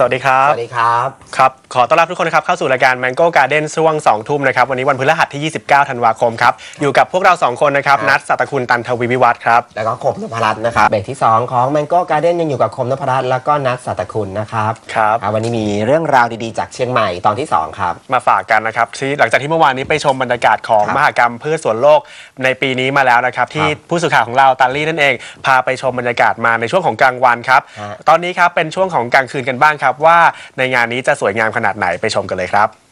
สวัสดีครับ สวัสดีครับ ครับ ขอต้อนรับทุกคนนะครับเข้าสู่รายการ Mango Garden ช่วง 2 ทุ่มนะครับ วันนี้วันพฤหัสที่ 29 ธันวาคมครับ อยู่กับพวกเรา 2 คนนะครับครับนัทสัตคุณตันทวีวิวัฒน์ครับ แล้วก็คมนพรัตน์นะครับ เบรกที่ 2 ของ Mango Garden ยังอยู่กับคมนพรัตน์แล้วก็นัทสัตคุณนะครับ ครับอ่าวันนี้มีเรื่องราวดีๆ จากเชียงใหม่ตอนที่ 2 ครับ มาฝากกันนะครับที่หลังจากที่เมื่อวานนี้ไปชมบรรยากาศของครับมหกรรมพืชสวนโลกในปีนี้มาแล้วนะครับที่ครับผู้สื่อข่าวของเราตันลี่นั่นเอง พาไปชมบรรยากาศมาในช่วงของกลางวันครับฮะตอนนี้ครับเป็นช่วงของกลางคืนกันบ้างครับว่าในงานนี้จะสวยงามขนาดไหนไปชมกันเลยครับ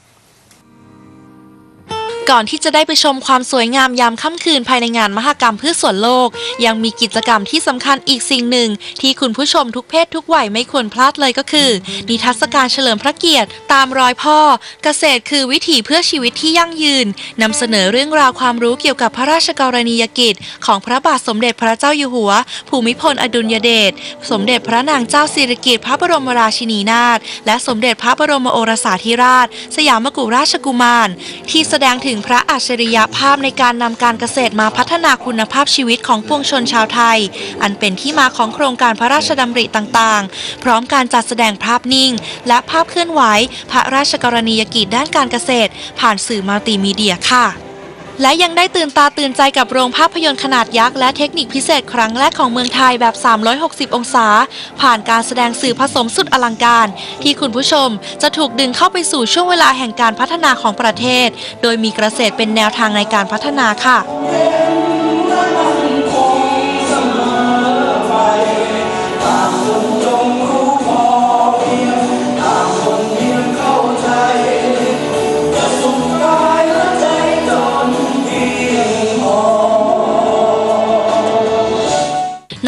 ก่อนที่จะได้ไปชมความสวยงามยามค่ำคืนภายในงานมหกรรมพืชสวนโลก ยังมีกิจกรรมที่สำคัญอีกสิ่งหนึ่ง ที่คุณผู้ชมทุกเพศทุกวัยไม่ควรพลาดเลยก็คือ นิทรรศการเฉลิมพระเกียรติ ตามรอยพ่อ เกษตรคือวิถีเพื่อชีวิตที่ยั่งยืนนำเสนอเรื่องราวความรู้เกี่ยวกับพระราชกรณียกิจ ของพระบาทสมเด็จพระเจ้าอยู่หัว ภูมิพลอดุลยเดชสมเด็จพระนางเจ้าสิริกิติ์พระบรมราชินีนาถและสมเด็จพระบรมโอรสาธิราช สยามกุฎราชกุมาร ที่แสดงถึงพระอัจฉริยภาพในการนำการเกษตรมาพัฒนาคุณภาพชีวิตของปวงชนชาวไทย อันเป็นที่มาของโครงการพระราชดำริต่างๆ พร้อมการจัดแสดงภาพนิ่ง และภาพเคลื่อนไหว พระราชกรณียกิจด้านการเกษตร ผ่านสื่อมัลติมีเดียค่ะ และยังได้ตื่นตาตื่นใจกับโรงภาพยนตร์ขนาดยักษ์และเทคนิคพิเศษครั้งแรกของเมืองไทยแบบ 360 องศา ผ่านการแสดงสื่อผสมสุดอลังการ ที่คุณผู้ชมจะถูกดึงเข้าไปสู่ช่วงเวลาแห่งการพัฒนาของประเทศ โดยมีเกษตรเป็นแนวทางในการพัฒนาค่ะ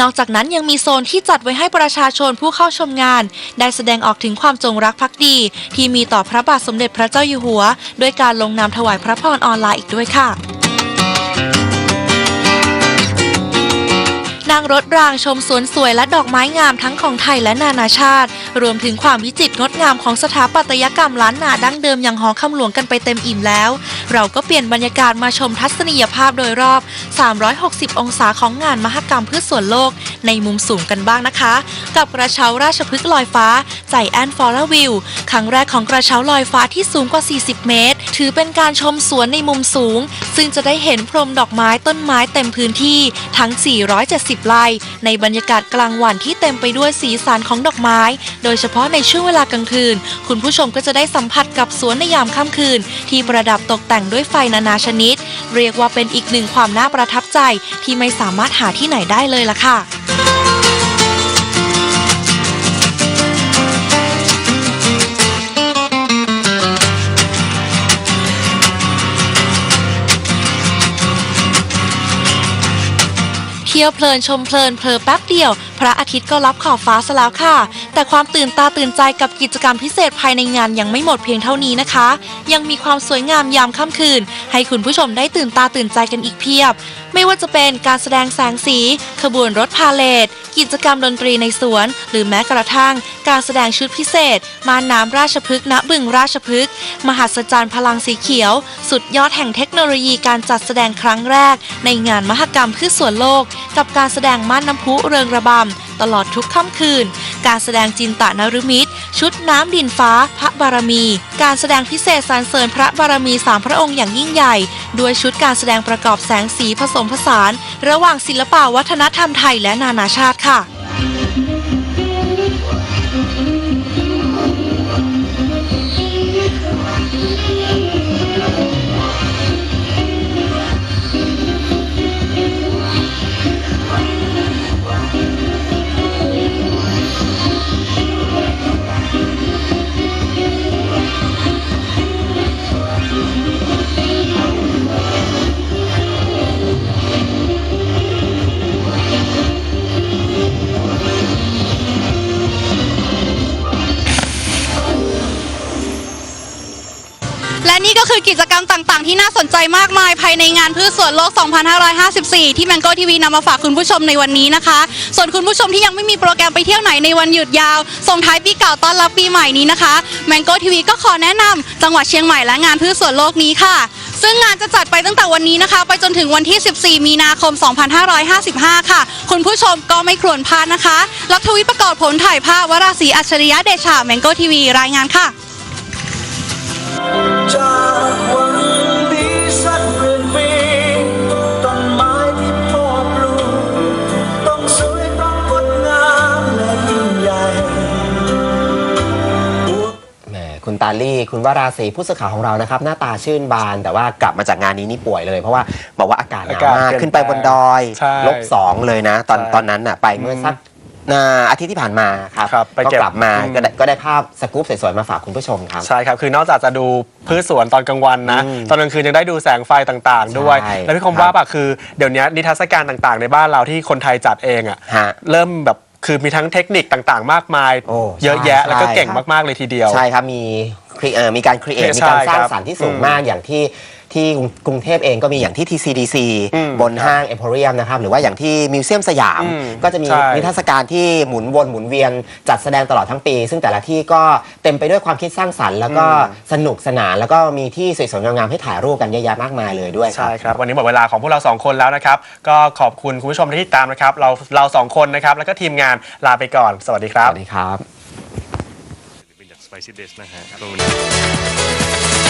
นอกจากนั้นยังมีโซนที่จัดไว้ให้ประชาชนผู้เข้าชมงาน ได้แสดงออกถึงความจงรักภักดี ที่มีต่อพระบาทสมเด็จพระเจ้าอยู่หัว ด้วยการลงนามถวายพระพรออนไลน์อีกด้วยค่ะ นั่งรถรางชมสวนสวยและดอกไม้งามทั้งของไทยและนานาชาติ รวมถึงความวิจิตรงดงามของสถาปัตยกรรมล้านนาดั้งเดิมอย่างหอคำหลวงกันไปเต็มอิ่มแล้ว เราก็เปลี่ยนบรรยากาศมาชมทัศนียภาพโดยรอบ 360 องศาของงานมหกรรมพืชสวนโลก ในมุมสูงกันบ้างนะคะ กับกระเช้าราชพฤกษ์ลอยฟ้าใจแอนฟอร์วิวครั้งแรกของกระเช้าลอยฟ้าที่สูงกว่า 40 เมตร ถือเป็นการชมสวนในมุมสูง ซึ่งจะได้เห็นพรมดอกไม้ต้นไม้เต็มพื้นที่ทั้ง 470ไร่ ในบรรยากาศกลางวันที่เต็มไปด้วยสีสันของดอกไม้ โดยเฉพาะในช่วงเวลากลางคืน คุณผู้ชมก็จะได้สัมผัสกับสวนในยามค่ำคืน ที่ประดับตกแต่งด้วยไฟนานาชนิด เรียกว่าเป็นอีกหนึ่งความน่าประทับใจที่ไม่สามารถหาที่ไหนได้เลยล่ะค่ะ ที่ยวเพลินชมเพลินเพลอแป๊บเดียว พระอาทิตย์ก็รับขอบฟ้าซะแล้วค่ะ แต่ความตื่นตาตื่นใจกับกิจกรรมพิเศษภายในงานยังไม่หมดเพียงเท่านี้นะคะ ยังมีความสวยงามยามค่ำคืน ให้คุณผู้ชมได้ตื่นตาตื่นใจกันอีกเพียบ ไม่ว่าจะเป็นการแสดงแสงสี ขบวนรถพาเลทกิจกรรมดนตรีในสวน หรือแม้กระทั่ง การแสดงชุดพิเศษ มาน้ำราชพฤกษ์ณบึงราชพฤกษ์มหัศจรรย์พลังสีเขียว สุดยอดแห่งเทคโนโลยีการจัดแสดงครั้งแรก ในงานมหกรรมพืชสวนโลก กับการแสดงม่านน้ำพุเริงระบำตลอดทุกค่ำคืน การแสดงจินตนรุมิตร ชุดน้ำดินฟ้า พระบารมี การแสดงพิเศษสรรเสริญพระบารมีสามพระองค์อย่างยิ่งใหญ่ ด้วยชุดการแสดงประกอบแสงสีผสมผสาน ระหว่างศิลปะวัฒนธรรมไทยและนานาชาติค่ะ และนี่ก็คือกิจกรรมต่างๆ ที่น่าสนใจมากมายภายในงานพืชสวนโลก 2554 ที่แมงโก้ทีวีนำมาฝากคุณผู้ชมในวันนี้นะคะ ส่วนคุณผู้ชมที่ยังไม่มีโปรแกรมไปเที่ยวไหนในวันหยุดยาว ส่งท้ายปีเก่าต้อนรับปีใหม่นี้นะคะแมงโก้ทีวีก็ขอแนะนำจังหวัดเชียงใหม่และงานพืชสวนโลกนี้ค่ะ ซึ่งงานจะจัดไปตั้งแต่วันนี้นะคะ ไปจนถึงวันที่ 14 มีนาคม 2555 ค่ะ คุณผู้ชมก็ไม่ควรพลาดนะคะ รัฐวิทย์ประกอบผลถ่ายภาพวราศีอัจฉริยะเดชาแมงโกทีวีรายงานค่ะ จากวันดีสักหมื่นปีต้นไม้ที่พ่อปลูกต้องสวยต้องงดงามและยิ่งใหญ่แหมคุณตาลี่ คุณวราศีผู้สื่อข่าวของเรานะครับ หน้าตาชื่นบาน แต่ว่ากลับมาจากงานนี้นี่ป่วยเลย เพราะว่าบอกว่าอากาศหนาวอากาศมากเปลี่ยนขึ้นไปบนดอย ใช่ลบสองเลยนะ ตอนใช่ ตอนนั้นน่ะไปเมื่อสัก อ่าอาทิตย์ที่ผ่านมาครับครับไปก็เก็บกลับมาอืม ก็ได้ก็ได้ภาพสกู๊ปสวยๆมาฝากคุณผู้ชมครับ ใช่ครับ คือนอกจากจะดูพืชสวนตอนกลางวันนะ อืมตอนกลางคืนยังได้ดูแสงไฟต่างๆ ด้วย ใช่แล้วพี่คมครับว่าแบบคือเดี๋ยวนี้นิทรรศการต่างๆ ในบ้านเราที่คนไทยจัดเองอะฮะเริ่มแบบคือมีทั้งเทคนิคต่างๆ มากมาย โอ้เยอะแยะใช่แล้วก็เก่งครับมากๆเลยทีเดียว ใช่ครับ มี cre- เอ่อมีการครีเอทใช่มีการสร้างครับสรรค์ที่สูงอืมมากอย่างที่ที่กรุงเทพเองก็มีอย่างที่ TCDC อืมบนห้างเอ p พ r เรียมนะครับ หรือว่าอย่างที่มิวเซียมสยามอืมก็จะมีใช่นิทรรศการที่หมุนวนหมุนเวียนจัดแสดงตลอดทั้งปี ซึ่งแต่ละที่ก็เต็มไปด้วยความคิดสร้างสรรค์ แล้วก็สนุกสนาน แล้วก็มีที่สวยๆงามๆให้ถ่ายรูปกันเยอะแยะมากมายเลยด้วยครัใช่บครับ วันนี้หมดเวลาของพวกเราสองคนแล้วนะครับ ก็ขอบคุณคุณผู้ชมที่ติดตามนะครับเราเราสองคนนะครับแล้วก็ทีมงานลาไปก่อน สวัสดีคสรับวัสดีครับ เป็นจ